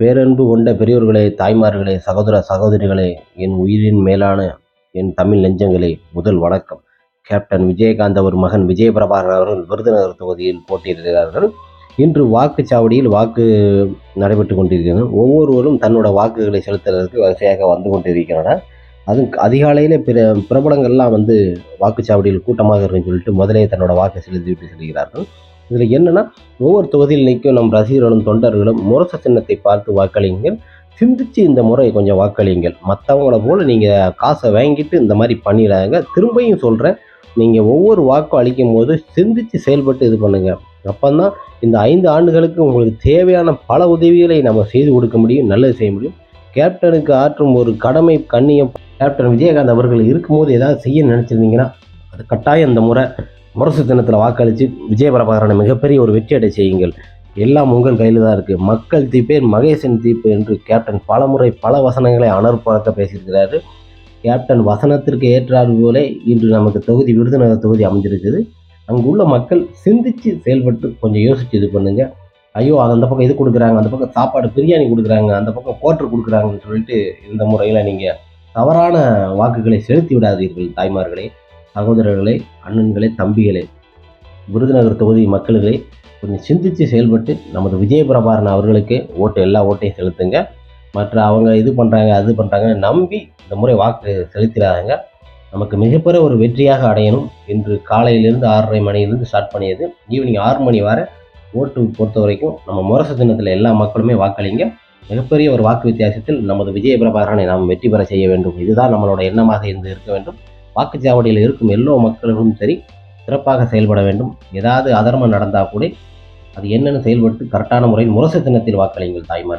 பேரன்பு கொண்ட பெரியோர்களே தாய்மார்களே சகோதர சகோதரிகளே என் உயிரின் மேலான என் தமிழ் நெஞ்சங்களே முதல் வணக்கம். கேப்டன் விஜயகாந்த் அவர் மகன் விஜயபிரபாகர் அவர்கள் விருதுநகர் தொகுதியில் போட்டியிடுகிறார்கள். இன்று வாக்குச்சாவடியில் வாக்கு நடைபெற்று கொண்டிருக்கிறது. ஒவ்வொருவரும் தன்னோட வாக்குகளை செலுத்துவதற்கு வரிசையாக வந்து கொண்டிருக்கின்றனர் அது அதிகாலையில் பிற பிரபலங்கள்லாம் வந்து வாக்குச்சாவடியில் கூட்டமாக இருக்குன்னு சொல்லிட்டு முதலே தன்னோட வாக்கை செலுத்திவிட்டு செல்கிறார்கள். இதில் என்னென்னா ஒவ்வொரு தொகுதியில் நிற்கும் நம் ரசிகர்களும் தொண்டர்களும் முரச சின்னத்தை பார்த்து வாக்களியுங்கள். சிந்திச்சு இந்த முறை கொஞ்சம் வாக்களியுங்கள். மற்றவங்கள போல் நீங்கள் காசை வாங்கிட்டு இந்த மாதிரி பண்ணிடாங்க திரும்பியும் சொல்கிறேன் நீங்கள் ஒவ்வொரு வாக்கும் அளிக்கும் போது சிந்திச்சு செயல்பட்டு இது பண்ணுங்கள் அப்போதான் இந்த ஐந்து ஆண்டுகளுக்கு உங்களுக்கு தேவையான பல உதவிகளை நம்ம செய்து கொடுக்க முடியும் நல்லது செய்ய முடியும். கேப்டனுக்கு ஆற்றும் ஒரு கடமை கண்ணியம். கேப்டன் விஜயகாந்த் அவர்கள் இருக்கும்போது ஏதாவது செய்ய நினச்சிருந்தீங்கன்னா அது கட்டாயம் இந்த முறை. முரசு தினத்தில் வாக்களித்து விஜயபரபாகரனை மிகப்பெரிய ஒரு வெற்றியடை செய்யுங்கள். எல்லாம் உங்கள் கையில் தான் இருக்குது மக்கள் தீப்பேர் மகேசன் தீப்பு என்று கேப்டன் பல முறை பல வசனங்களை அனர்ப்பழக்க பேசியிருக்கிறாரு. கேப்டன் வசனத்திற்கு ஏற்றாறு போல இன்று நமக்கு தொகுதி விருதுநகர் தொகுதி அமைஞ்சிருக்குது. அங்குள்ள மக்கள் சிந்தித்து செயல்பட்டு கொஞ்சம் யோசித்து இது பண்ணுங்கள் ஐயோ அது அந்த பக்கம் இது கொடுக்குறாங்க அந்த பக்கம் சாப்பாடு பிரியாணி கொடுக்குறாங்க அந்த பக்கம் கோட்டர் கொடுக்குறாங்கன்னு சொல்லிட்டு இந்த முறையில் நீங்கள் தவறான வாக்குகளை செலுத்தி விடாதீர்கள் தாய்மார்களே. சகோதரர்களே அண்ணன்களே தம்பிகளே விருதுநகர் தொகுதி மக்களுக்கு கொஞ்சம் சிந்தித்து செயல்பட்டு நமது விஜயபிரபாரன் அவர்களுக்கு ஓட்டு எல்லா ஓட்டையும் செலுத்துங்க. மற்ற அவங்க இது பண்ணுறாங்க அது பண்ணுறாங்கன்னு நம்பி இந்த முறை வாக்கு செலுத்திடாதங்க. நமக்கு மிகப்பெரிய ஒரு வெற்றியாக அடையணும். இன்று காலையிலிருந்து ஆறரை மணியிலிருந்து ஸ்டார்ட் பண்ணியது. ஈவினிங் ஆறு மணி வரை ஓட்டு பொறுத்த வரைக்கும் நம்ம முரசு தினத்தில் எல்லா மக்களுமே வாக்களிங்க. மிகப்பெரிய ஒரு வாக்கு வித்தியாசத்தில் நமது விஜய பிரபாகரனை நாம் வெற்றி பெற செய்ய வேண்டும். இதுதான் நம்மளோட எண்ணமாக இருந்து இருக்க வேண்டும். வாக்குச்சாவடியில் இருக்கும் எல்லோ மக்களும் சரி சிறப்பாக செயல்பட வேண்டும். ஏதாவது அதர்மம் நடந்தால் கூட அது என்னென்னு செயல்பட்டு கரெக்டான முறையில் முரசு தினத்தில் வாக்களிங்கள் தாய்மார்